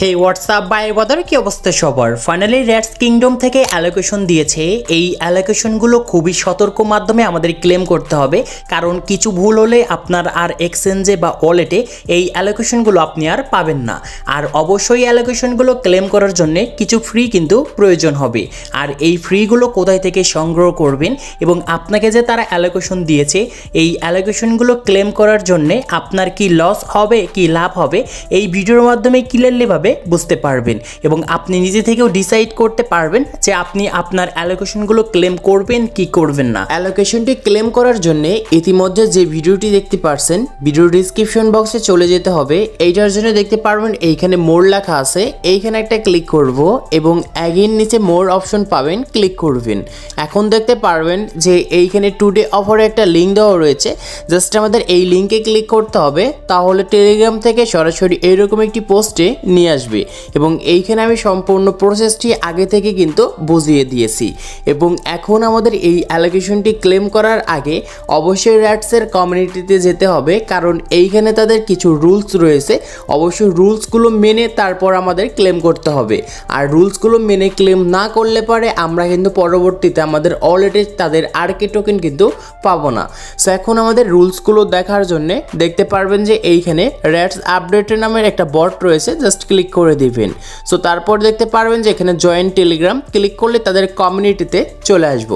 Hey WhatsApp by বাদার কি অবস্থা সবার? ফাইনালি রেডস কিংডম থেকে অ্যালোকেশন দিয়েছে। এই অ্যালোকেশনগুলো খুবই সতর্ক মাধ্যমে আমাদের ক্লেম করতে হবে। কারণ কিছু ভুল হলে আপনার আর এক্সচেঞ্জে বা ওয়ালেটে এই অ্যালোকেশনগুলো আপনি আর পাবেন না। আর অবশ্যই অ্যালোকেশনগুলো ক্লেম করার জন্যে কিছু ফ্রি কিন্তু প্রয়োজন হবে। আর এই ফ্রিগুলো কোথায় থেকে সংগ্রহ করবেন এবং আপনাকে যে তারা অ্যালোকেশন দিয়েছে, এই অ্যালোকেশনগুলো ক্লেম করার জন্যে আপনার কি লস হবে, কি লাভ হবে, এই ভিডিওর মাধ্যমে ক্লিয়ারলিভাবে বুঝতে পারবেন। এবং আপনি নিজে থেকেও ডিসাইড করতে পারবেন যে আপনি আপনার অ্যালোকেশনগুলো ক্লেম করবেন কি করবেন না। অ্যালোকেশনটি ক্লেম করার জন্য ইতিমধ্যে যে ভিডিওটি দেখতে পারছেন ভিডিও ডিসক্রিপশন বক্সে চলে যেতে হবে। এইটার জন্য দেখতে পারবেন এইখানে মোর লেখা আছে। এইখানে একটা ক্লিক করব এবং অ্যাগেন নিচে মোর অপশন পাবেন ক্লিক করবেন। এখন দেখতে পারবেন যে এইখানে টুডে অফারে একটা লিঙ্ক দেওয়া রয়েছে। জাস্ট আমাদের এই লিঙ্কে ক্লিক করতে হবে। তাহলে টেলিগ্রাম থেকে সরাসরি এরকম একটি পোস্টে নিয়ে আসবে এবং এইখানে আমি সম্পূর্ণ প্রসেসটি আগে থেকে কিন্তু বুঝিয়ে দিয়েছি এবং এখন আমাদের এই অ্যালোকেশনটি ক্লেম করার আগে অবশ্যই র্যাটসের কমিউনিটিতে যেতে হবে, কারণ এইখানে তাদের কিছু রুলস রয়েছে। অবশ্যই রুলসগুলো মেনে তারপর আমাদের ক্লেম করতে হবে। আর রুলসগুলো মেনে ক্লেম না করলে পরে আমরা কিন্তু পরবর্তীতে আমাদের অলরেডি তাদের আরকে টোকেন কিন্তু পাবো না। সো এখন আমাদের রুলসগুলো দেখার জন্যে দেখতে পারবেন যে এইখানে র্যাটস আপডেটের নামের একটা বট রয়েছে জাস্ট ক্লিক করে দিবেন। সো তারপর দেখতে পারবেন যে এখানে জয়েন টেলিগ্রাম ক্লিক করলে তাদের কমিউনিটিতে চলে আসব।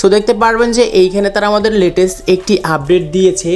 সো দেখতে পারবেন যে এইখানে তারা আমাদের লেটেস্ট একটি আপডেট দিয়েছে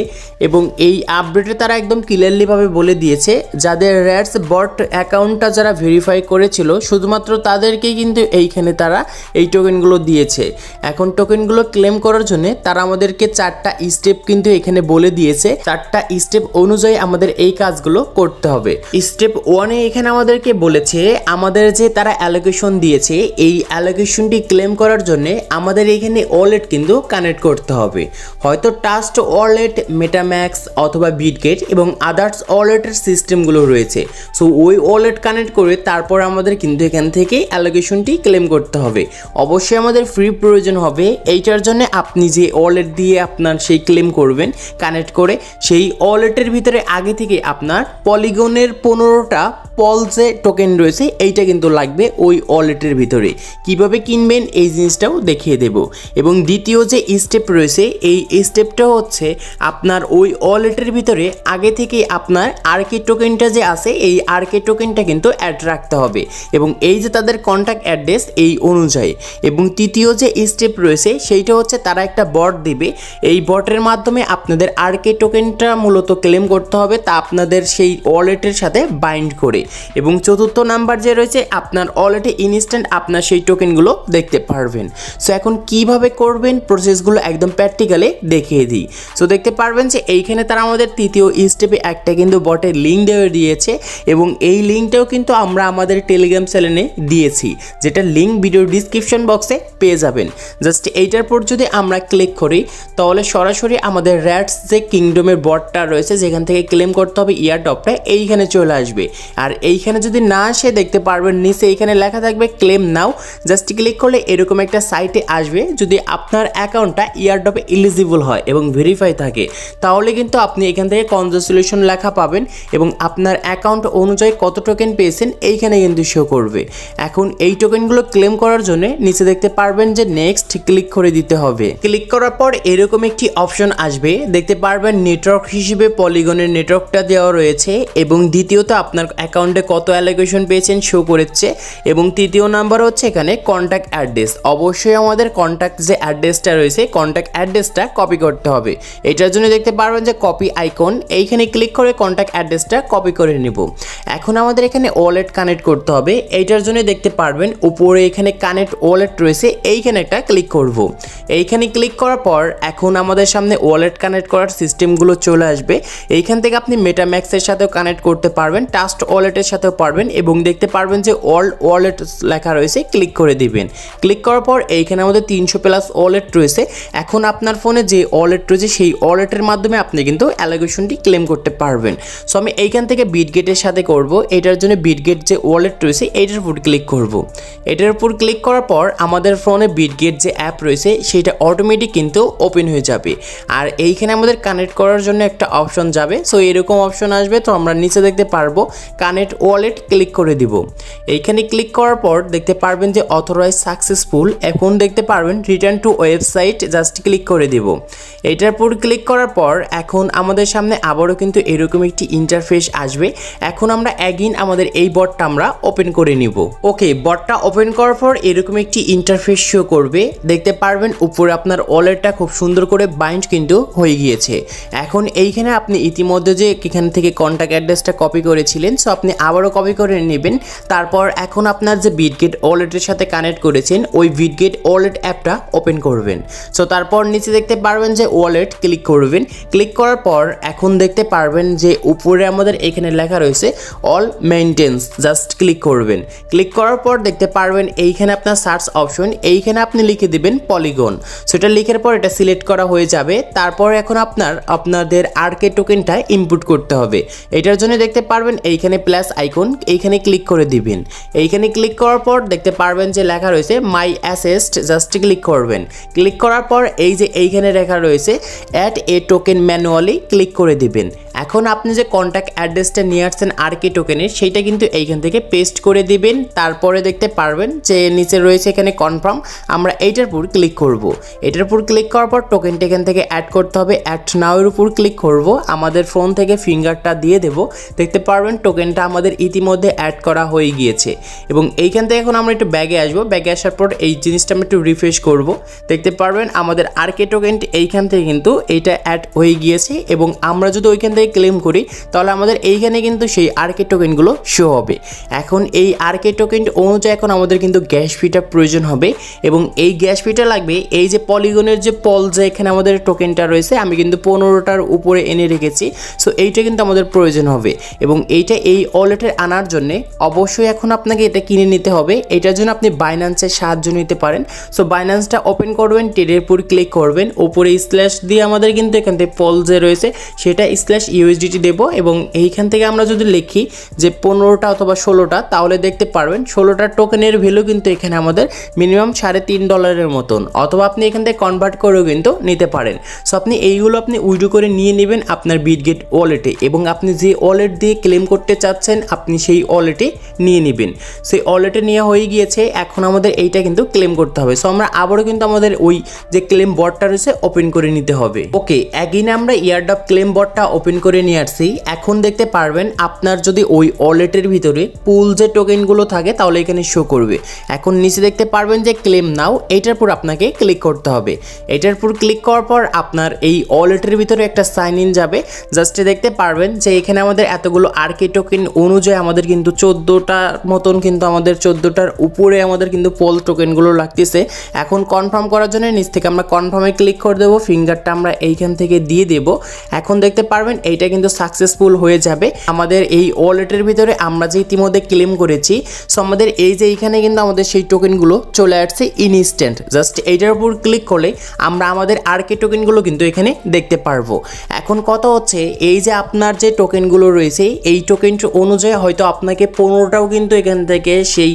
এবং এই আপডেটে তারা একদম ক্লিয়ারলিভাবে বলে দিয়েছে। যাদের র্যাটস বট অ্যাকাউন্টটা যারা ভেরিফাই করেছিল, শুধুমাত্র তাদেরকেই কিন্তু এইখানে তারা এই টোকেনগুলো দিয়েছে। এখন টোকেনগুলো ক্লেম করার জন্য তারা আমাদেরকে চারটা স্টেপ কিন্তু এখানে বলে দিয়েছে। চারটা স্টেপ অনুযায়ী আমাদের এই কাজগুলো করতে হবে। স্টেপ ওয়ানে এখানে আমাদেরকে বলেছে, আমাদের যে তারা অ্যালোকেশন দিয়েছে, এই অ্যালোকেশনটি ক্লেম করার জন্য আমাদের এখানে ওয়ালেট কিন্তু কানেক্ট করতে হবে। হয়তো টাস্ট ওয়ালেট মেটাম্যাক্স অথবা বিটগেট এবং আদার্স ওয়ালেটের সিস্টেমগুলো রয়েছে। সো ওই ওয়ালেট কানেক্ট করে তারপর আমাদের কিন্তু এখান থেকে অ্যালোকেশনটি ক্লেম করতে হবে। অবশ্যই আমাদের ফ্রি প্রয়োজন হবে। এইটার জন্য আপনি যে ওয়ালেট দিয়ে আপনার সেই ক্লেম করবেন কানেক্ট করে সেই ওয়ালেটের ভিতরে আগে থেকে আপনার পলিগনের পনেরোটা পলসে টোকেন রয়েছে, এইটা কিন্তু লাগবে ওই ওয়ালেটের ভিতরে। কীভাবে কিনবেন এই জিনিসটাও দেখিয়ে দেব। এবং দ্বিতীয় যে স্টেপ রয়েছে, এই স্টেপটা হচ্ছে আপনার ওই ওয়ালেটের ভিতরে আগে থেকে আপনার আরকে টোকেনটা যে আছে, এই আরকে টোকেনটা কিন্তু অ্যাড রাখতে হবে। এবং এই যে তাদের কন্ট্যাক্ট অ্যাড্রেস এই অনুযায়ী। এবং তৃতীয় যে স্টেপ রয়েছে, সেইটা হচ্ছে তারা একটা বট দিবে। এই বটের মাধ্যমে আপনাদের আরকে টোকেনটা মূলত ক্লেম করতে হবে, তা আপনাদের সেই ওয়ালেটের সাথে বাইন্ড করে। এবং চতুর্থ নাম্বার যে রয়েছে, আপনার ওয়ালেটে ইনস্ট্যান্ট আপনার সেই টোকেনগুলো দেখতে পারবেন। সো এখন কীভাবে করবেন? প্রসেসগুলো একদম প্র্যাকটিক্যালি দেখিয়ে দিই। সো দেখতে পারবেন যে এইখানে তারা আমাদের তৃতীয় স্টেপে একটা কিন্তু বটের লিঙ্ক দেওয়া দিয়েছে এবং এই লিঙ্কটাও কিন্তু আমরা আমাদের টেলিগ্রাম চ্যানেলে দিয়েছি, যেটা লিঙ্ক ভিডিও ডিসক্রিপশন বক্সে পেয়ে যাবেন। জাস্ট এইটার পর যদি আমরা ক্লিক করি, তাহলে সরাসরি আমাদের র্যাটস যে কিংডমের বটটা রয়েছে, যেখান থেকে ক্লেম করতে হবে, ইয়ার টপটা এইখানে চলে আসবে। আর এইখানে যদি না আসে দেখতে পারবেন, নিচে এইখানে লেখা থাকবে ক্লেম নাও জাস্ট ক্লিক করলে এরকম একটা সাইটে আসবে, যদি আপনার অ্যাকাউন্টটা ইয়ারডপে ইলিজিবল হয় এবং ভেরিফাই থাকে, তাহলে কিন্তু আপনি এখান থেকে কনগ্রেচুলেশন লেখা পাবেন এবং আপনার অ্যাকাউন্ট অনুযায়ী কত টোকেন পেয়েছেন এইখানে কিন্তু শো করবে। এখন এই টোকেনগুলো ক্লেম করার জন্য নিচে দেখতে পারবেন যে নেক্সট ক্লিক করে দিতে হবে। ক্লিক করার পর এরকম একটি অপশন আসবে, দেখতে পারবেন নেটওয়ার্ক হিসেবে পলিগনের নেটওয়ার্কটা দেওয়া রয়েছে এবং দ্বিতীয়ত আপনার অ্যাকাউন্টে কত অ্যালোকেশন পেয়েছেন শো করেছে? এবং তৃতীয় নাম্বার হচ্ছে এখানে কন্ট্যাক্ট অ্যাড্রেস অবশ্যই আমাদের কন্ট্যাক্ট যে অ্যাড্রেসটা রয়েছে কন্ট্যাক্ট অ্যাড্রেসটা কপি করতে হবে। এটার জন্য দেখতে পারবেন যে কপি আইকন এইখানে ক্লিক করে কন্ট্যাক্ট অ্যাড্রেসটা কপি করে নেব। এখন আমাদের এখানে ওয়ালেট কানেক্ট করতে হবে। এইটার জন্য দেখতে পারবেন উপরে এখানে কানেক্ট ওয়ালেট রয়েছে, এইখানে একটা ক্লিক করব। এইখানে ক্লিক করার পর এখন আমাদের সামনে ওয়ালেট কানেক্ট করার সিস্টেমগুলো চলে আসবে। এইখান থেকে আপনি মেটাম্যাক্সের সাথেও কানেক্ট করতে পারবেন। টাস্ট ওয়ালেটের সাথেও পারবেন এবং দেখতে পারবেন যে ওয়ার্ল্ড ওয়ালেট লেখা রয়েছে ক্লিক করে দিবেন। ক্লিক করার পর এইখানে আমাদের তিনশো প্লাস ওয়ালেট রয়েছে। এখন আপনার ফোনে যে ওয়ালেট রয়েছে, সেই ওয়ালেটের মাধ্যমে আপনি কিন্তু অ্যালোকেশনটি ক্লেম করতে পারবেন। সো আমি এইখান থেকে বিটগেটের সাথে করব। এটার জন্য বিটগেট যে ওয়ালেট রয়েছে এইটার উপর ক্লিক করব। এটার উপর ক্লিক করার পর আমাদের ফোনে বিটগেট যে অ্যাপ রয়েছে, সেটা অটোমেটিক কিন্তু ওপেন হয়ে যাবে। আর এইখানে আমাদের কানেক্ট করার জন্য একটা অপশন যাবে। সো এরকম অপশন আসবে, তো আমরা নিচে দেখতে পারব। কানেক্ট কানেক্ট ওয়ালেট ক্লিক করে দিব। এইখানে ক্লিক করার পর দেখতে পারবেন যে অথরাইজ সাকসেসফুল এখন দেখতে পারবেন return to website just click করে দিব। এটার পর ক্লিক করার পর এখন আমাদের সামনে আবারও কিন্তু এরকম একটি ইন্টারফেস আসবে। এখন আমরা অ্যাগিন আমাদের এই বটটা আমরা ওপেন করে নিব। ওকে বটটা ওপেন করার পর এরকম একটি ইন্টারফেস শো করবে। দেখতে পারবেন উপরে আপনার ওয়ালেটটা খুব সুন্দর করে বাইন্ড কিন্তু হয়ে গিয়েছে। এখন এইখানে আপনি ইতিমধ্যে যে এখান থেকে কন্ট্যাক্ট অ্যাড্রেসটা কপি করেছিলেন সো আপনি আবারও কপি করে নেবেন। তারপর এখন আপনার যে বিটগেট ওয়ালেটের সাথে কানেক্ট করেছেন, ওই বিটগেট ওয়ালেট অ্যাপটা ওপেন করবেন। সো তারপর নিচে দেখতে পারবেন যে ওয়ালেট ক্লিক করবেন। ক্লিক করার পর এখন দেখতে পারবেন যে উপরে আমাদের এখানে লেখা রয়েছে অল মেনটেন্স জাস্ট ক্লিক করবেন। ক্লিক করার পর দেখতে পারবেন এইখানে আপনার সার্চ অপশন এইখানে আপনি লিখে দিবেন পলিগন সেটা লিখার পর এটা সিলেক্ট করা হয়ে যাবে। তারপর এখন আপনার, আপনাদের আরকে টোকেনটা ইনপুট করতে হবে। এটার জন্য দেখতে পারবেন এইখানে প্লাস আইকন এইখানে ক্লিক করে দিবেন। এইখানে ক্লিক করার পর দেখতে পারবেন যে লেখা রয়েছে মাই অ্যাসেস্ট জাস্ট ক্লিক করবেন। ক্লিক করার পর এই যে এইখানে লেখা রয়েছে add a token manually click করে দিবেন। এখন আপনি যে কন্ট্যাক্ট অ্যাড্রেসটা নিয়ে আসছেন আর কে টোকেনের সেইটা কিন্তু এইখান থেকে পেস্ট করে দিবেন। তারপরে দেখতে পারবেন যে নিচে রয়েছে এখানে কনফার্ম আমরা এইটার উপর ক্লিক করব। এটার উপর ক্লিক করার পর টোকেনটা এখান থেকে অ্যাড করতে হবে। অ্যাড নাওয়ের উপর ক্লিক করব। আমাদের ফোন থেকে ফিঙ্গারটা দিয়ে দেব। দেখতে পারবেন টোকেনটা আমাদের ইতিমধ্যে অ্যাড করা হয়ে গিয়েছে। এবং এইখান থেকে এখন আমরা একটু ব্যাগে আসব। ব্যাগে আসার পর এই জিনিসটা আমরা একটু রিফ্রেশ করব। দেখতে পারবেন, আমাদের আর কে টোকেন এইখান থেকে কিন্তু এইটা অ্যাড হয়ে গিয়েছে। এবং আমরা যদি ওইখান থেকে ক্লেম করি, তাহলে আমাদের এইখানে কিন্তু সেই আরকে টোকেনগুলো শো হবে। এখন এই আরকে টোকেন অনুযায়ী এখন আমাদের কিন্তু গ্যাস ফিটা প্রয়োজন হবে। এবং এই গ্যাস ফিটা লাগবে, এই যে পলিগনের যে পল যে এখানে আমাদের টোকেনটা রয়েছে, আমি কিন্তু পনেরোটার উপরে এনে রেখেছি। সো এইটা কিন্তু আমাদের প্রয়োজন হবে। এবং এইটা এই ওয়ালেটের আনার জন্য অবশ্যই এখন আপনাকে এটা কিনে নিতে হবে। এটার জন্য আপনি বাইন্যান্সের সাহায্য নিতে পারেন। সো বাইন্যান্সটা ওপেন করবেন টেডের উপর ক্লিক করবেন। ওপরে স্ল্যাশ দিয়ে আমাদের কিন্তু এখান থেকে পল যে রয়েছে। সেটা স্ল্যাশ ইউএসডিটি দেব এবং এইখান থেকে আমরা যদি লিখি যে পনেরোটা অথবা ষোলোটা, তাহলে দেখতে পারবেন ষোলোটা টোকেনের ভ্যালু কিন্তু এখানে আমাদের মিনিমাম সাড়ে তিন ডলারের মতন। অথবা আপনি এখান থেকে কনভার্ট করেও কিন্তু নিতে পারেন। সো আপনি এইগুলো আপনি উইডো করে নিয়ে নেবেন আপনার বিটগেট ওয়ালেটে এবং আপনি যে ওয়ালেট দিয়ে ক্লেম করতে চাচ্ছেন আপনি সেই ওয়ালেটে নিয়ে নেবেন। সেই ওয়ালেটে নেওয়া হয়ে গিয়েছে, এখন আমাদের এইটা কিন্তু ক্লেম করতে হবে। সো আমরা আবারও কিন্তু আমাদের ওই যে ক্লেম বটটা রয়েছে ওপেন করে নিতে হবে। ওকে একদিন আমরা ইয়ারডপ ক্লেম বটটা ওপেন করে নিয়ে আসছি। এখন দেখতে পারবেন, আপনার যদি ওই ওয়ালেটের ভিতরে পুল যে টোকেনগুলো থাকে, তাহলে এখানে শো করবে। এখন নিচে দেখতে পারবেন যে ক্লেম নাও এটার উপর আপনাকে ক্লিক করতে হবে। এটার উপর ক্লিক করার পর আপনার এই ওয়ালেটের ভিতরে একটা সাইন ইন যাবে। জাস্ট দেখতে পারবেন যে এখানে আমাদের এতগুলো আরকে টোকেন অনুযায়ী আমাদের কিন্তু চোদ্দোটার মতন কিন্তু আমাদের চোদ্দোটার উপরে আমাদের কিন্তু পোল টোকেনগুলো লাগতেছে। এখন কনফার্ম করার জন্য নিচ থেকে আমরা কনফার্মে ক্লিক করে দেবো ফিঙ্গারটা আমরা এইখান থেকে দিয়ে দেব। এখন দেখতে পারবেন এইটা কিন্তু সাকসেসফুল হয়ে যাবে। আমাদের এই ওয়ালেটের ভিতরে আমরা যে ইতিমধ্যে ক্লেম করেছি সো আমাদের এই যে এইখানে কিন্তু আমাদের সেই টোকেনগুলো চলে আসছে ইনস্ট্যান্ট জাস্ট এইটার উপর ক্লিক করলে আমরা আমাদের আরকে টোকেনগুলো কিন্তু এখানে দেখতে পারব। এখন কথা হচ্ছে, এই যে আপনার যে টোকেনগুলো রয়েছে, এই টোকেন অনুযায়ী হয়তো আপনাকে পনেরোটাও কিন্তু এখান থেকে সেই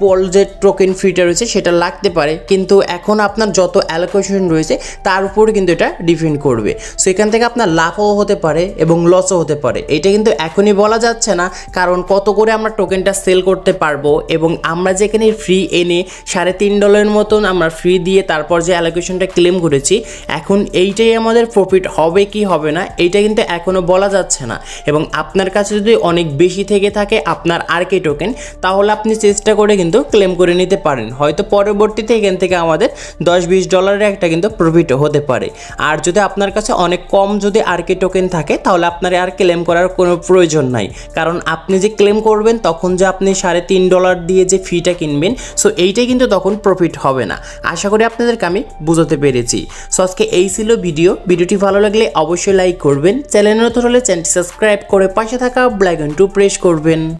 পল যে টোকেন ফিটা রয়েছে সেটা লাগতে পারে, কিন্তু এখন আপনার যত অ্যালোকেশন রয়েছে তার উপরে কিন্তু এটা ডিপেন্ড করবে। সো এখান থেকে আপনার লাভও হতে পারে এবং লসও হতে পারে। এটা কিন্তু এখনই বলা যাচ্ছে না, কারণ কত করে আমরা টোকেনটা সেল করতে পারব এবং আমরা যেখানে ফ্রি এনে সাড়ে তিন ডলারের মতন আমরা ফ্রি দিয়ে তারপর যে অ্যালোকেশনটা ক্লেম করেছি, এখন এইটাই আমাদের প্রফিট হবে কি হবে না, এইটা কিন্তু এখনও বলা যাচ্ছে না। এবং আপনার কাছে যদি অনেক বেশি থেকে থাকে আপনার আর কে টোকেন তাহলে আপনি চেষ্টা করে কিন্তু ক্লেম করে নিতে পারেন। হয়তো পরবর্তীতে এখান থেকে আমাদের দশ বিশ ডলারের একটা কিন্তু প্রফিট হতে পারে। আর যদি আপনার কাছে অনেক কম যদি আর টোকেন থাকে, তাহলে আপনার আর ক্লেম করার কোনো প্রয়োজন নাই। কারণ আপনি যে ক্লেম করবেন, তখন যে আপনি সাড়ে তিন ডলার দিয়ে যে ফিটা কিনবেন সো এইটাই কিন্তু তখন প্রফিট হবে না। আশা করি আপনাদেরকে আমি বুঝাতে পেরেছি। সো আজকে এই ছিল ভিডিও ভিডিওটি ভালো লাগলে অবশ্যই লাইক করবেন। চ্যানেল নতুন হলে চ্যানেলটি সাবস্ক্রাইব করে পাশে থাকা ব্ল্যাক টু প্রেস করবেন।